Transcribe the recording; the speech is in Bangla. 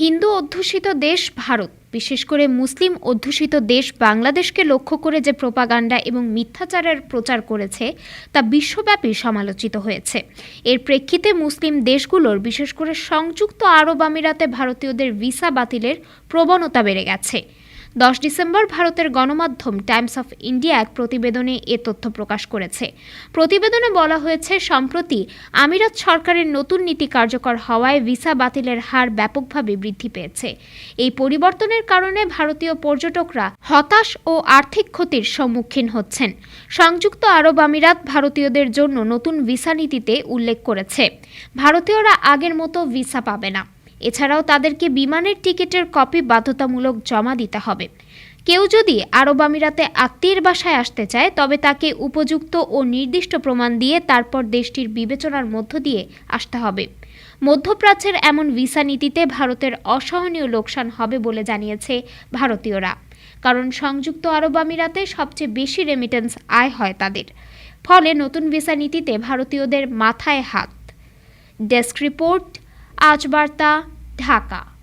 হিন্দু অধ্যুষিত দেশ ভারত, বিশেষ করে মুসলিম অধ্যুষিত দেশ বাংলাদেশকে লক্ষ্য করে যে প্রোপাগান্ডা এবং মিথ্যাচারের প্রচার করেছে, তা বিশ্বব্যাপী সমালোচিত হয়েছে। এর প্রেক্ষিতে মুসলিম দেশগুলোর, বিশেষ করে সংযুক্ত আরব আমিরাতে ভারতীয়দের ভিসা বাতিলের প্রবণতা বেড়ে গেছে। দশ ডিসেম্বর ভারতের গণমাধ্যম টাইমস অফ ইন্ডিয়া এক প্রতিবেদনে এ তথ্য প্রকাশ করেছে। প্রতিবেদনে বলা হয়েছে, সম্প্রতি আমিরাত সরকারের নতুন নীতি কার্যকর হওয়ায় ভিসা বাতিলের হার ব্যাপকভাবে বৃদ্ধি পেয়েছে। এই পরিবর্তনের কারণে ভারতীয় পর্যটকরা হতাশ ও আর্থিক ক্ষতির সম্মুখীন হচ্ছেন। সংযুক্ত আরব আমিরাত ভারতীয়দের জন্য নতুন ভিসা নীতিতে উল্লেখ করেছে, ভারতীয়রা আগের মতো ভিসা পাবে না। এছাড়াও তাদেরকে বিমানের টিকিটের কপি বাধ্যতামূলক জমা দিতে হবে। কেউ যদি আরব আমিরাতে আত্মীয়ের বাসায় আসতে চায়, তবে তাকে উপযুক্ত ও নির্দিষ্ট প্রমাণ দিয়ে তারপর দেশটির বিবেচনার মধ্য দিয়ে আসতে হবে। মধ্যপ্রাচ্যের এমন ভিসা নীতিতে ভারতের অসহনীয় লোকসান হবে বলে জানিয়েছে ভারতীয়রা, কারণ সংযুক্ত আরব আমিরাতে সবচেয়ে বেশি রেমিটেন্স আয় হয় তাদের। ফলে নতুন ভিসা নীতিতে ভারতীয়দের মাথায় হাত। ডেস্ক রিপোর্ট, আজ বার্তা 他噶